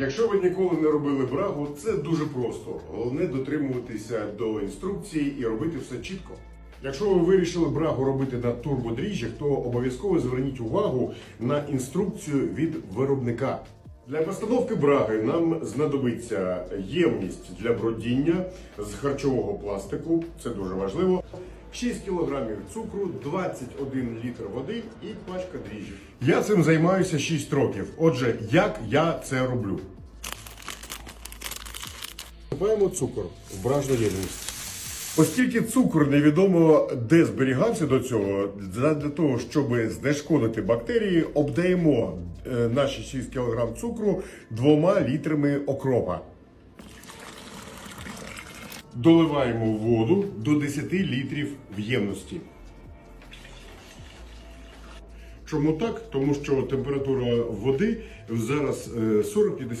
Якщо ви ніколи не робили брагу, це дуже просто. Головне дотримуватися до інструкції і робити все чітко. Якщо ви вирішили брагу робити на турбодріжджах, то обов'язково зверніть увагу на інструкцію від виробника. Для постановки браги нам знадобиться ємність для бродіння з харчового пластику, це дуже важливо. 6 кг цукру, 21 літр води і пачка дріжджів. Я цим займаюся 6 років. Отже, як я це роблю? Висипаємо цукор в бражну ємність. Оскільки цукор невідомо де зберігався до цього, для для того, щоб знешкодити бактерії, обдаємо е, наші 6 кг цукру двома літрами окропа. Доливаємо воду до 10 літрів в ємності. Чому так? Тому що температура води зараз е, 40-50